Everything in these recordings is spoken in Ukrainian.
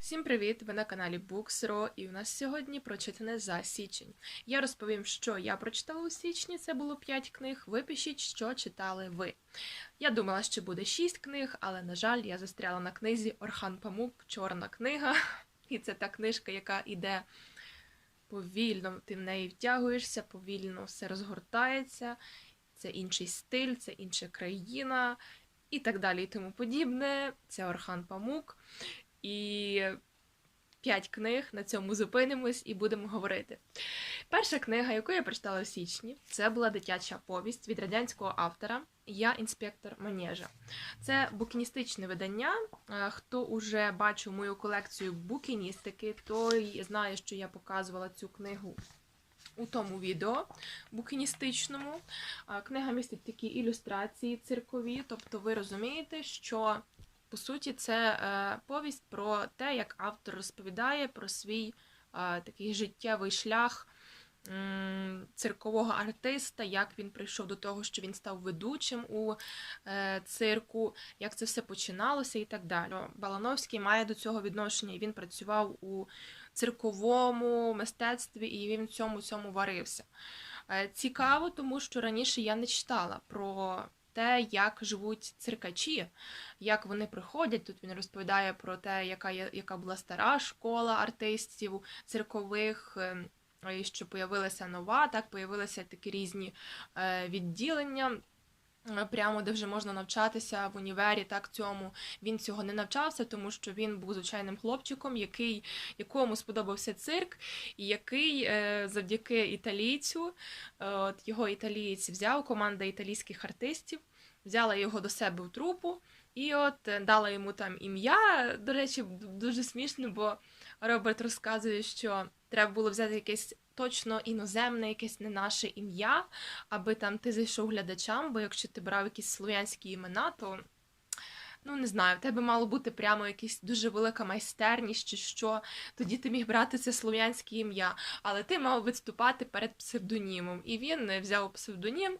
Всім привіт! Ви на каналі Books.ro і у нас сьогодні прочитане за січень. Я розповім, що я прочитала у січні, це було 5 книг. Ви пишіть, що читали ви. Я думала, що буде 6 книг, але, на жаль, я застряла на книзі Орхан Памук, Чорна книга. І це та книжка, яка йде повільно, ти в неї втягуєшся, повільно все розгортається. Це інший стиль, це інша країна і так далі, і тому подібне. Це Орхан Памук. І п'ять книг на цьому зупинимось і будемо говорити. Перша книга, яку я прочитала у січні, це була дитяча повість від радянського автора Я інспектор Манежа. Це букіністичне видання. Е, Хто уже бачив мою колекцію букіністики, той знає, що я показувала цю книгу. У тому відео букіністичному Е, книга містить такі ілюстрації циркові, тобто ви розумієте, що по суті, це е, повість про те, як автор розповідає про свій е, такий життєвий шлях циркового артиста, як він прийшов до того, що він став ведучим у е, цирку, як це все починалося і так далі. Балановський має до цього відношення, і він працював у цирковому мистецтві, і він в цьому цьому варився. Цікаво, тому що раніше я не читала про як живуть циркачі, як вони приходять. Тут він розповідає про те, яка є, яка була стара школа артистів циркових. е, і що появилася нова, так появилися такі різні е, відділення. е, Прямо де вже можна навчатися в універі, так цьому він цього не навчався, тому що він був звичайним хлопчиком, який, якому сподобався цирк, і який е, завдяки італійцю, от його італієць взяв команда італійських артистів, взяла його до себе в трупу, і от е, дала йому там ім'я. До речі, дуже смішно, бо Роберт розказує, що треба було взяти якесь точно іноземне, якесь не наше ім'я, аби там ти зайшов глядачам, бо якщо ти брав якісь слов'янські імена, то. Ну, не знаю, в тебе мало бути прямо якась дуже велика майстерність чи що. Тоді ти міг брати це слов'янське ім'я, але ти мав виступати перед псевдонімом. І він е, взяв псевдонім,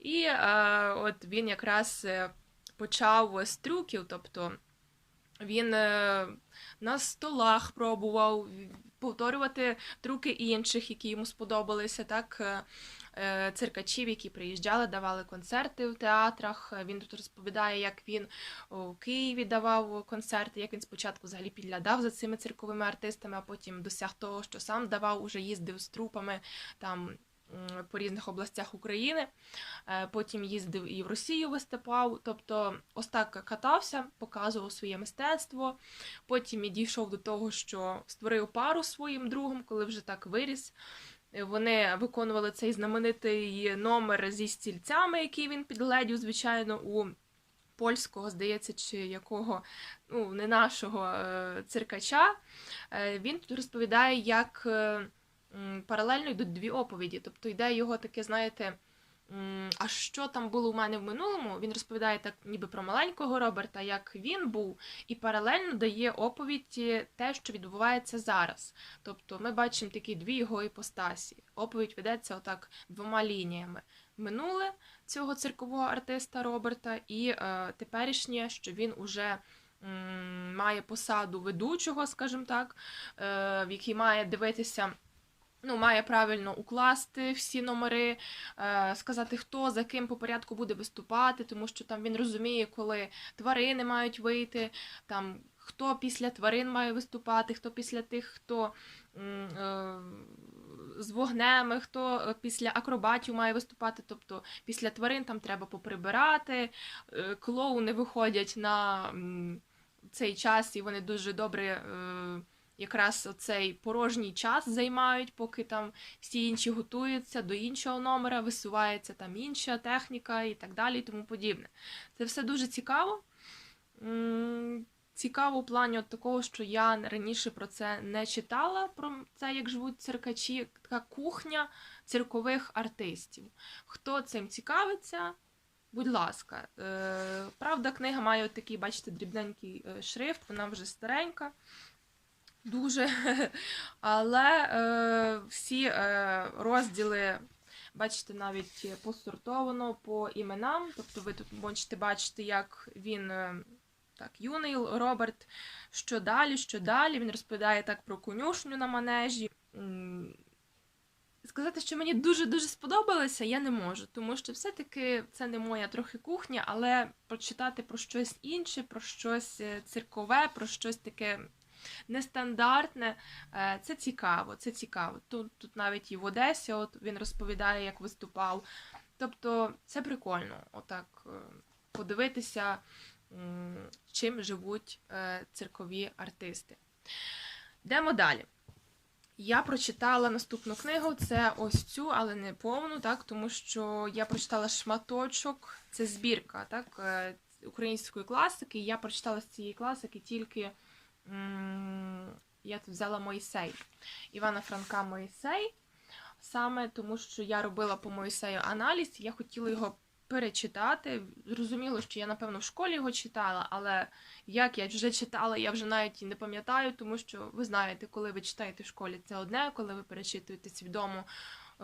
і е, от він якраз е, почав з трюків, тобто він е, на столах пробував повторювати трюки інших, які йому сподобалися, так. е, е, Циркачів, які приїжджали, давали концерти в театрах. Він тут розповідає, як він у Києві давав концерти, як він спочатку взагалі підглядав за цими цирковими артистами, а потім досяг того, що сам давав, уже їздив з трупами там по різних областях України. Е, Потім їздив і в Росію виступав. Тобто ось так катався, показував своє мистецтво. Потім і дійшов до того, що створив пару своїм другом, коли вже так виріс. Вони виконували цей знаменитий номер зі стільцями, який він підгледів, звичайно, у польського, здається, чи якого, ну, не нашого е, циркача. Е, Він тут розповідає, як паралельно йдуть дві оповіді. Тобто йде його таке, знаєте. А що там було у мене в минулому? Він розповідає так, ніби про маленького Роберта, як він був, і паралельно дає оповідь те, що відбувається зараз. Тобто ми бачимо такі дві його іпостасі. Оповідь ведеться отак двома лініями: минуле цього циркового артиста Роберта, і е, теперішнє, що він уже. Має посаду ведучого, скажімо так, е, в який має дивитися ну, має правильно укласти всі номери, е, сказати, хто за ким по порядку буде виступати, тому що там він розуміє, коли тварини мають вийти, там хто після тварин має виступати, хто після тих, хто е, з вогнем, хто е, після акробатів має виступати. Тобто після тварин там треба поприбирати, клоуни виходять на цей час, і вони дуже добре. Якраз цей порожній час займають, поки там всі інші готуються до іншого номера, висувається там інша техніка і так далі, і тому подібне. Це все дуже цікаво. Цікаво в плані от такого, що я раніше про це не читала, про це, як живуть циркачі, така кухня циркових артистів. Хто цим цікавиться, будь ласка. Е, Правда, книга має от такий, бачите, дрібненький е, шрифт, вона вже старенька дуже. Але е, всі е, розділи, бачите, навіть посортовано по іменам. Тобто ви тут можете бачити, як він е, так, юний Роберт, що далі, що далі. Він розповідає так про конюшню на манежі. Сказати, що мені дуже-дуже сподобалося, я не можу, тому що все-таки це не моя трохи кухня, але прочитати про щось інше, про щось е, циркове, про щось таке нестандартне, е, це цікаво, це цікаво. Тут, тут навіть і в Одесі от він розповідає, як виступав. Тобто це прикольно, отак е, подивитися, чим живуть е, циркові артисти. Йдемо далі. Я прочитала наступну книгу, це ось цю, але не повну, так, тому що я прочитала шматочок, це збірка так, української класики. Я прочитала з цієї класики тільки я тут взяла Моїсей. Івана Франка Моїсей. Саме тому, що я робила по Моїсею аналіз, я хотіла його перечитати. Зрозуміло, що я, напевно, в школі його читала, але як я вже читала, я вже навіть і не пам'ятаю, тому що ви знаєте, коли ви читаєте в школі, це одне, коли ви перечитуєте свідому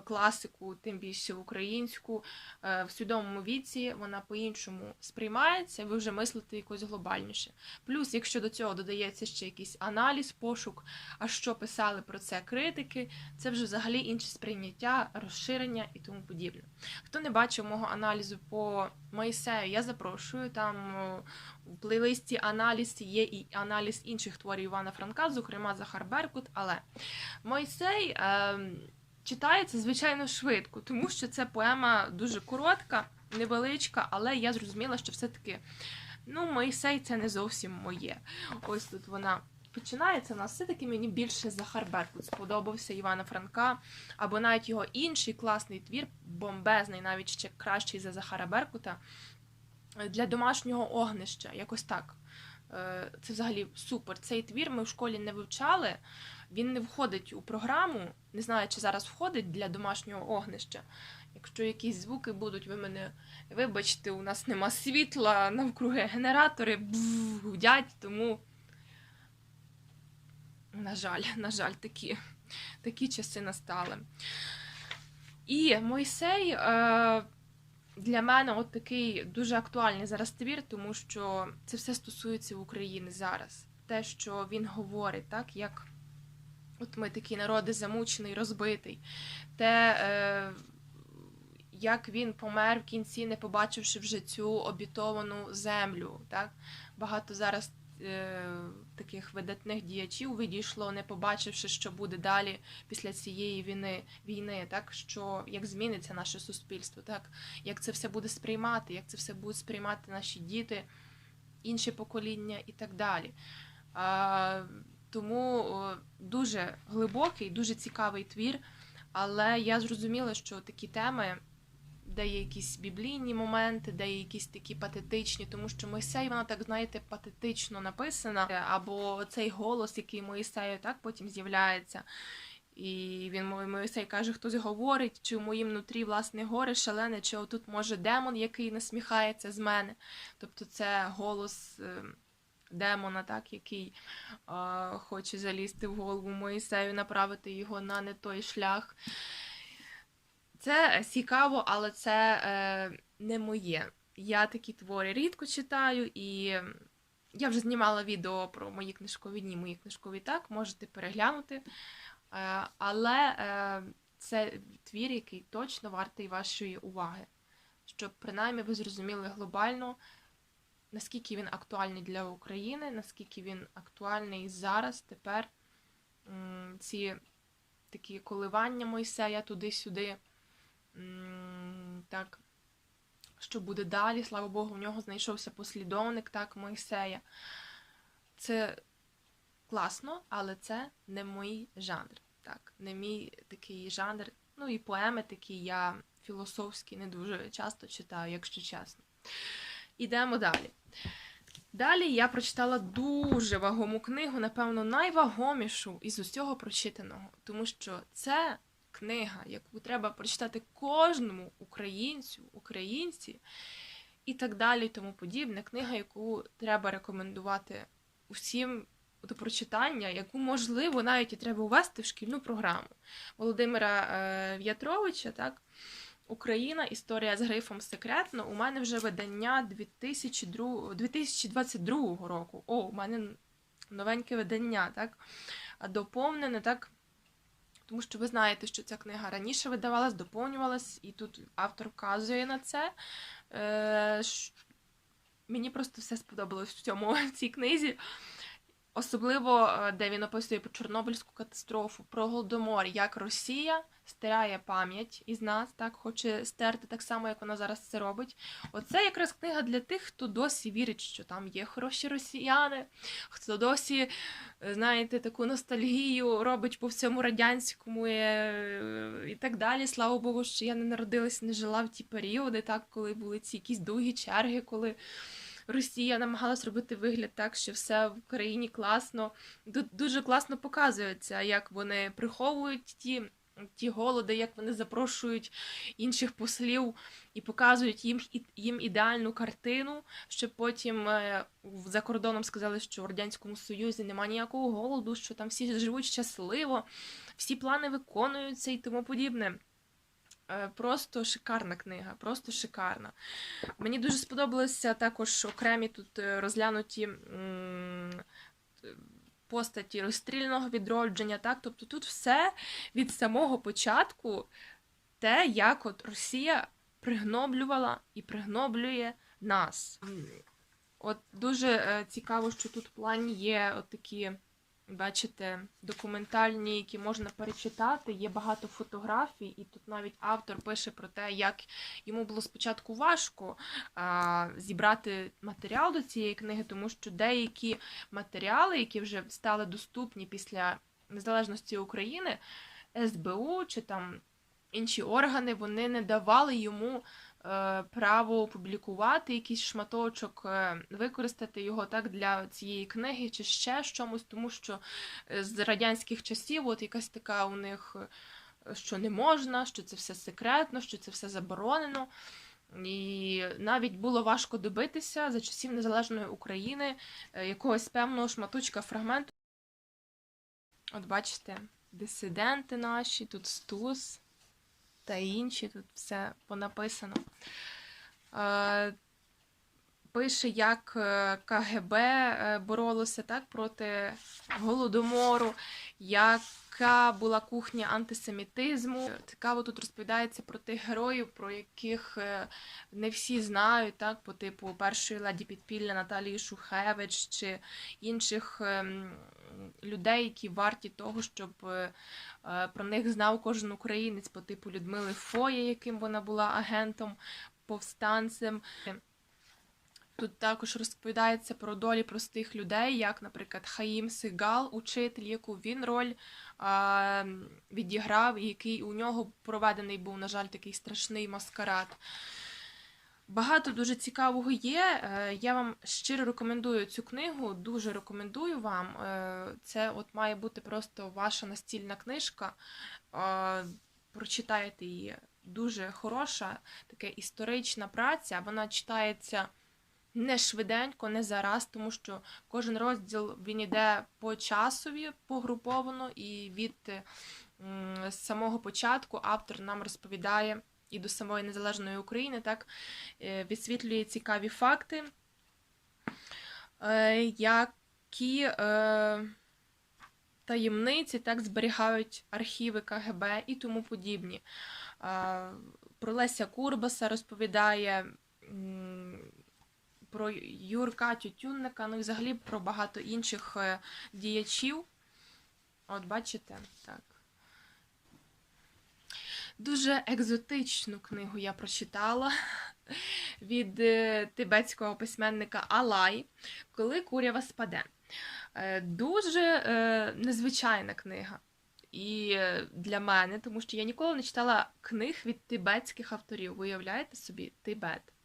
класику, тим більше в українську, е, в свідомому віці вона по-іншому сприймається, ви вже мислите якось глобальніше. Плюс, якщо до цього додається ще якийсь аналіз, пошук, а що писали про це критики, це вже взагалі інше сприйняття, розширення і тому подібне. Хто не бачив мого аналізу по Моїсею, я запрошую. Там о, в плейлисті аналіз є і аналіз інших творів Івана Франка, зокрема Захар Беркут. Але Мойсей е, читається, звичайно, швидко, тому що це поема дуже коротка, невеличка, але я зрозуміла, що все-таки ну, Мойсей це не зовсім моє. Ось тут вона. Починається у нас все-таки мені більше Захар Беркут сподобався Івана Франка, або навіть його інший класний твір, бомбезний, навіть ще кращий за Захара Беркута для домашнього огнища. Якось так. Е, Це взагалі супер. Цей твір ми в школі не вивчали. Він не входить у програму. Не знаю, чи зараз входить для домашнього огнища. Якщо якісь звуки будуть, ви мене вибачте, у нас нема світла, навкруги генератори гудять, тому. На жаль, на жаль, такі, такі часи настали. І Мойсей е, для мене от такий дуже актуальний зараз твір, тому що це все стосується України зараз. Те, що він говорить, так, як от ми такі народи замучений, розбитий, те, е, як він помер в кінці, не побачивши вже цю обітовану землю. Так? Багато зараз е, таких видатних діячів відійшло, не побачивши, що буде далі після цієї війни, війни, так що як зміниться наше суспільство, так як це все буде сприймати, як це все будуть сприймати наші діти, інші покоління і так далі. А, тому дуже глибокий, дуже цікавий твір, але я зрозуміла, що такі теми. Де є якісь біблійні моменти, де є якісь такі патетичні, тому що Мойсей, вона так, знаєте, патетично написана, або цей голос, який Моїсею так потім з'являється. І він Моїсей каже, хтось говорить, чи в моїм нутрі власне горе шалене, чи отут може демон, який насміхається з мене. Тобто це голос е, демона, так, який е, хоче залізти в голову Моїсею, направити його на не той шлях. Це цікаво, але це е, не моє. Я такі твори рідко читаю, і я вже знімала відео про мої книжкові дні, мої книжкові так, можете переглянути. Е, але е, це твір, який точно вартий вашої уваги, щоб принаймні ви зрозуміли глобально, наскільки він актуальний для України, наскільки він актуальний зараз, тепер ці такі коливання Мойсея туди-сюди. Так, що буде далі? Слава Богу, в нього знайшовся послідовник, так, Мойсея. Це класно, але це не мій жанр. Так, не мій такий жанр. Ну і поеми такі я філософські не дуже часто читаю, якщо чесно. Ідемо далі. Далі я прочитала дуже вагому книгу, напевно, найвагомішу із усього прочитаного, тому що це книга, яку треба прочитати кожному українцю, українці і так далі, і тому подібне. Книга, яку треба рекомендувати усім до прочитання, яку, можливо, навіть і треба ввести в шкільну програму Володимира е, В'ятровича, так? Україна. Історія з грифом секретно. У мене вже видання 2002, 2022 року. О, у мене новеньке видання, так? Доповнене, так? Тому що ви знаєте, що ця книга раніше видавалась, доповнювалась, і тут автор вказує на це. Е, Мені просто все сподобалось в цьому в цій книзі. Особливо, е, де він описує про Чорнобильську катастрофу, про Голодомор, як Росія стирає пам'ять із нас, так хоче стерти так само, як вона зараз це робить. Оце якраз книга для тих, хто досі вірить, що там є хороші росіяни, хто досі, е, знаєте, таку ностальгію робить по всьому радянському е, і так далі. Слава Богу, що я не народилась, не жила в ті періоди, так, коли були ці якісь довгі черги, коли. Росія намагалась робити вигляд так, що все в країні класно. Дуже класно показується, як вони приховують ті, ті голоди, як вони запрошують інших послів і показують їм, їм ідеальну картину, щоб потім е, за кордоном сказали, що в Радянському Союзі немає ніякого голоду, що там всі живуть щасливо, всі плани виконуються і тому подібне. Е, Просто шикарна книга, просто шикарна. Мені дуже сподобалися також окремі тут е, розглянуті постаті розстріляного відродження. Так? Тобто тут все від самого початку те, як от Росія пригноблювала і пригноблює нас. От дуже е, цікаво, що тут в плані є от такі, бачите, документальні, які можна перечитати. Є багато фотографій, і тут навіть автор пише про те, як йому було спочатку важко а, зібрати матеріал до цієї книги, тому що деякі матеріали, які вже стали доступні після незалежності України, СБУ чи там інші органи, вони не давали йому право опублікувати якийсь шматочок, е, використати його так для цієї книги чи ще чомусь, тому що е, з радянських часів от якась така у них, е, що не можна, що це все секретно, що це все заборонено. І навіть було важко добитися за часів незалежної України е, якогось певного шматочка фрагменту. От бачите, дисиденти наші, тут Стус та інші, тут все понаписано. Пише, як е, КГБ е, боролося так проти голодомору, яка була кухня антисемітизму. Цікаво, тут розповідається про тих героїв, про яких е, не всі знають, так, по типу першої леді підпілля Наталії Шухевич чи інших ем, людей, які варті того, щоб про них знав кожен українець по типу Людмили Фоє, яким вона була агентом, повстанцем. Тут також розповідається про долі простих людей, як, наприклад, Хаїм Сигал, учитель, яку він роль а, відіграв, і який у нього проведений був, на жаль, такий страшний маскарад. Багато дуже цікавого є. Е, Я вам щиро рекомендую цю книгу, дуже рекомендую вам. Е, Це от має бути просто ваша настільна книжка. Е, Прочитаєте її. Дуже хороша, така історична праця. Вона читається не швиденько, не зараз, тому що кожен розділ він іде по часові погруповано, і від самого початку автор нам розповідає і до самої незалежної України, так е, відсвітлює цікаві факти, е, які е, таємниці так зберігають архіви КГБ і тому подібні. Про Леся Курбаса розповідає. Про Юрка Тютюнника, ну і взагалі про багато інших е, діячів. От бачите, так. Дуже екзотичну книгу я прочитала від е, тибетського письменника Алай, коли курява спаде. Е, Дуже незвичайна книга. І для мене, тому що я ніколи не читала книг від тибетських авторів. Уявляєте собі, Тибет.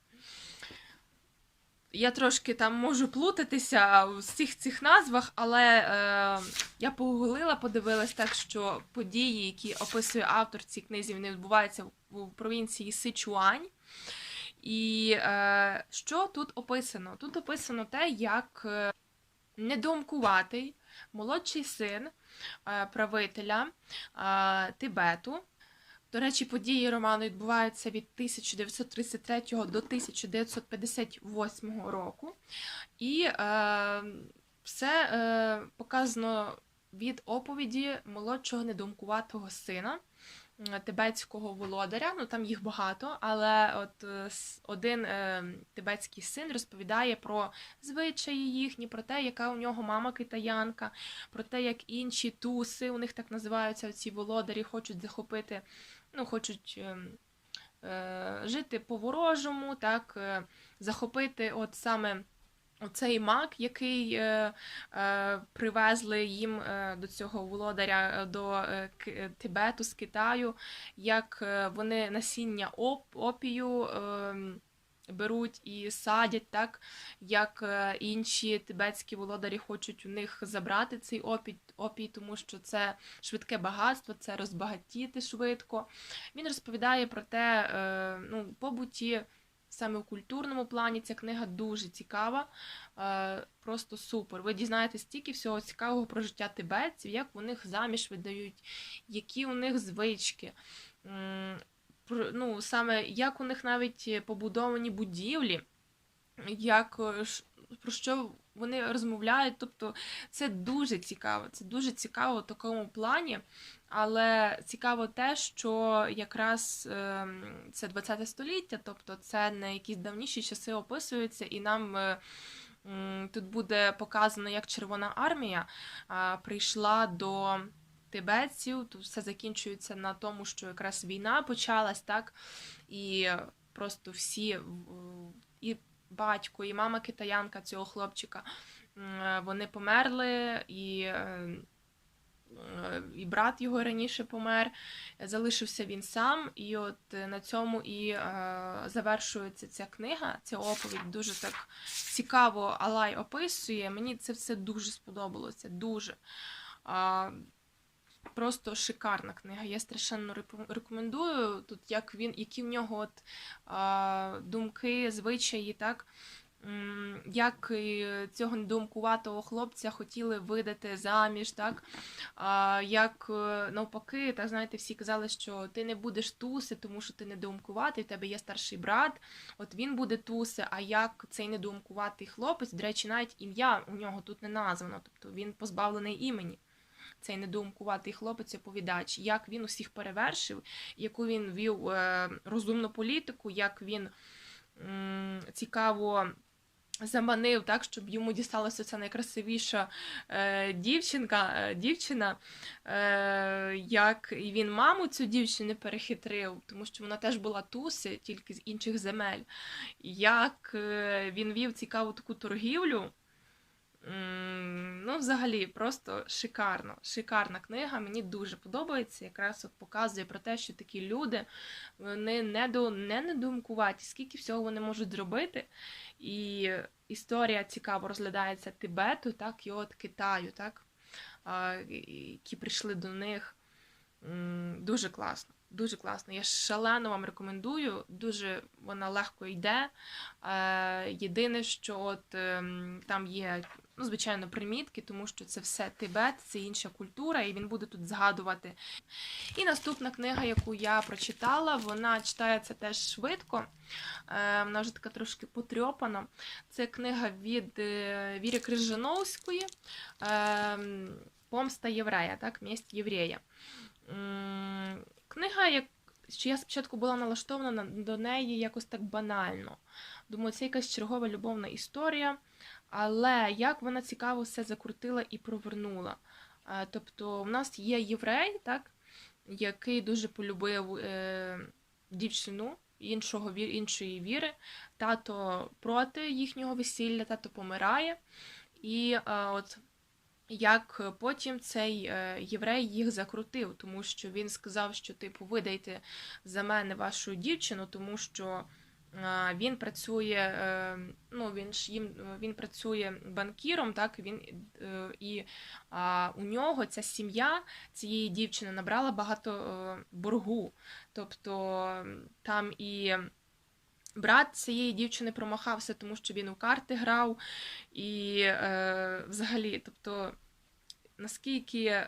Я трошки там можу плутатися в всіх цих назвах, але е, я погуглила, подивилась так, що події, які описує автор цій книзі, вони відбуваються в провінції Сичуань. І е, що тут описано? Тут описано те, як е, недомкуватий молодший син е, правителя е, Тибету До речі, події роману відбуваються від 1933 до 1958 року. І е, все е, показано від оповіді молодшого недумкуватого сина тибетського володаря. Ну там їх багато, але от е, один е, тибетський син розповідає про звичаї їхні, про те, яка у нього мама китаянка, про те, як інші туси, у них так називаються ці володарі, хочуть захопити, ну, хочуть. ем, е, Жити по-ворожому, так, е, захопити от саме оцей мак, який е, е, привезли їм е, до цього володаря е, до е, е, Тибету з Китаю, як е, вони насіння оп, опію е, беруть і садять, так, як е, інші тибетські володарі хочуть у них забрати цей опій, опій, тому що це швидке багатство, це розбагатіти швидко. Він розповідає про те, е, ну, побуті. Саме в культурному плані ця книга дуже цікава, е, просто супер. Ви дізнаєтесь стільки всього цікавого про життя тибетців, як у них заміж видають, які у них звички. Ну, саме як у них навіть побудовані будівлі, як, е, про що вони розмовляють. Тобто це дуже цікаво. Це дуже цікаво в такому плані. Але цікаво те, що якраз ем, це 20 століття, тобто це не якісь давніші часи описуються, і нам е, тут буде показано, як Червона армія прийшла до тибетців. Тут все закінчується на тому, що якраз війна почалась, так, і просто всі і батько, і мама китаянка цього хлопчика. Вони померли, і е, е, і брат його раніше помер, залишився він сам, і от е, на цьому і е, завершується ця книга. Ця оповідь дуже так цікаво Алай описує. Мені це все дуже сподобалося. Дуже. А, Просто шикарна книга. Я страшенно рекомендую. Тут як він, які в нього от, а, думки, звичаї, так. Як цього недумкуватого хлопця хотіли видати заміж, так? А, як е, навпаки, так знаєте, всі казали, що ти не будеш туси, тому що ти недоумкуватий, в тебе є старший брат, от він буде туси, а як цей недоумкуватий хлопець, до речі, навіть ім'я у нього тут не названо, тобто він позбавлений імені. Цей недоумкуватий хлопець оповідач, як він усіх перевершив, яку він вів е, розумну політику, як він цікаво заманив так, щоб йому дісталася ця найкрасивіша е, дівчинка, е, дівчина, е, як і він маму цю дівчину перехитрив, тому що вона теж була туси, тільки з інших земель. Як е, він вів цікаву таку торгівлю. Ну, взагалі, просто шикарно. Шикарна книга. Мені дуже подобається. Якраз от показує про те, що такі люди вони не до не недумкуваті, скільки всього вони можуть зробити. І історія цікаво розглядається Тибету, так, і от Китаю, так, які прийшли до них. Дуже класно. Дуже класно. Я шалено вам рекомендую. Дуже вона легко йде. Е, Єдине, що от ем, там є, ну, звичайно, примітки, тому що це все Тибет, це інша культура, і він буде тут згадувати. І наступна книга, яку я прочитала, вона читається теж швидко. Е, Вона вже така трошки потрьопана. Це книга від е, Віри Крижановської ем, Помста єврея, так, Мість єврея. Книга, як що я спочатку була налаштована до неї якось так банально. Думаю, це якась чергова любовна історія, але як вона цікаво все закрутила і провернула. Тобто, в нас є єврей, так, який дуже полюбив е, дівчину іншого, іншої віри. Тато проти їхнього весілля, тато помирає. І е, от як потім цей е, єврей їх закрутив, тому що він сказав, що типу видайте за мене вашу дівчину, тому що він працює, е, ну він ж їм він працює банкіром, так він е, і у нього ця сім'я цієї дівчини набрала багато е, боргу. Тобто там і брат цієї дівчини промахався, тому що він у карти грав, і взагалі, тобто наскільки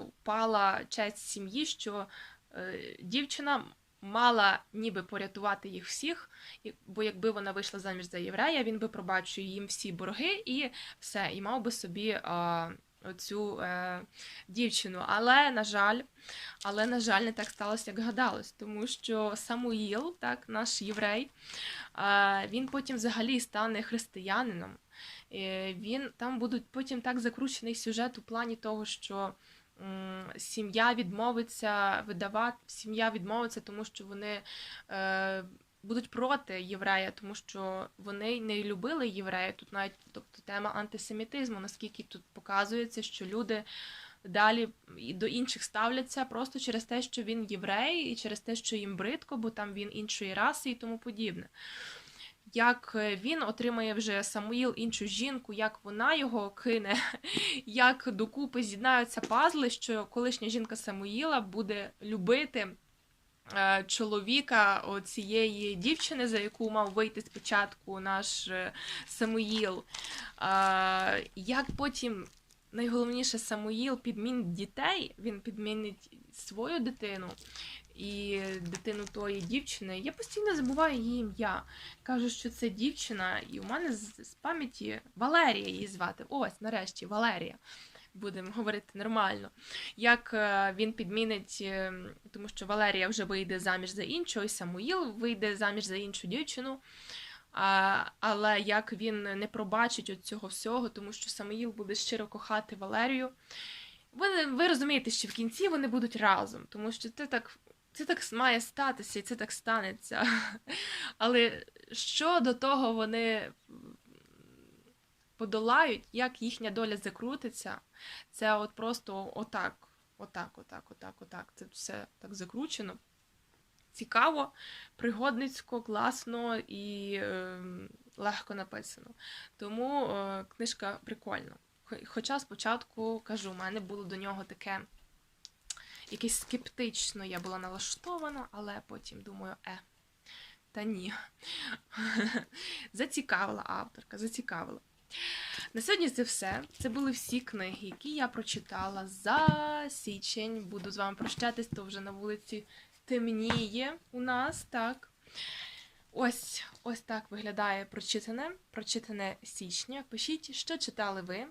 впала честь сім'ї, що дівчина мала ніби порятувати їх всіх, бо якби вона вийшла заміж за єврея, він би пробачив їм всі борги і все, і мав би собі а, оцю е, дівчину. Але, на жаль, але, на жаль, не так сталося, як гадалось, тому що Самуїл, так, наш єврей, е, він потім взагалі стане християнином. Е, Він там будуть потім так закручений сюжет у плані того, що сім'я відмовиться видавати, сім'я відмовиться, тому що вони е, будуть проти єврея, тому що вони не любили єврея. Тут навіть тобто тема антисемітизму, наскільки тут показується, що люди далі до інших ставляться просто через те, що він єврей, і через те, що їм бридко, бо там він іншої раси і тому подібне. Як е, він отримає вже Самуїл іншу жінку, як вона його кине, як докупи з'єднаються пазли, що колишня жінка Самуїла буде любити е, чоловіка цієї дівчини, за яку мав вийти спочатку наш е, Самуїл. Як потім найголовніше Самуїл підмінить дітей, він підмінить свою дитину і дитину тої дівчини. Я постійно забуваю її ім'я. Кажу, що це дівчина, і у мене з, пам'яті Валерія її звати. Ось, нарешті, Валерія. Будемо говорити нормально. Як е, він підмінить, е, тому що Валерія вже вийде заміж за іншого, і Самуїл вийде заміж за іншу дівчину. А, але як він не пробачить от цього всього, тому що Самуїл буде щиро кохати Валерію. Ви, ви розумієте, що в кінці вони будуть разом, тому що це так, це так має статися, і це так станеться. Але що до того вони подолають, як їхня доля закрутиться, це от просто отак, отак, отак, отак, отак. Це все так закручено. Цікаво, пригодницько, класно і е, легко написано. Тому е, книжка прикольна. Хоча спочатку кажу, у мене було до нього таке якесь скептично я була налаштована, але потім думаю, е, та ні. зацікавила авторка, зацікавила. На сьогодні це все. Це були всі книги, які я прочитала за січень. Буду з вами прощатись, то вже на вулиці темніє у нас, так. Ось, ось так виглядає прочитане, прочитане січня. Пишіть, що читали ви.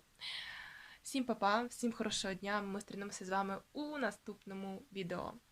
Всім па-па, всім хорошого дня. Ми зустрінемося з вами у наступному відео.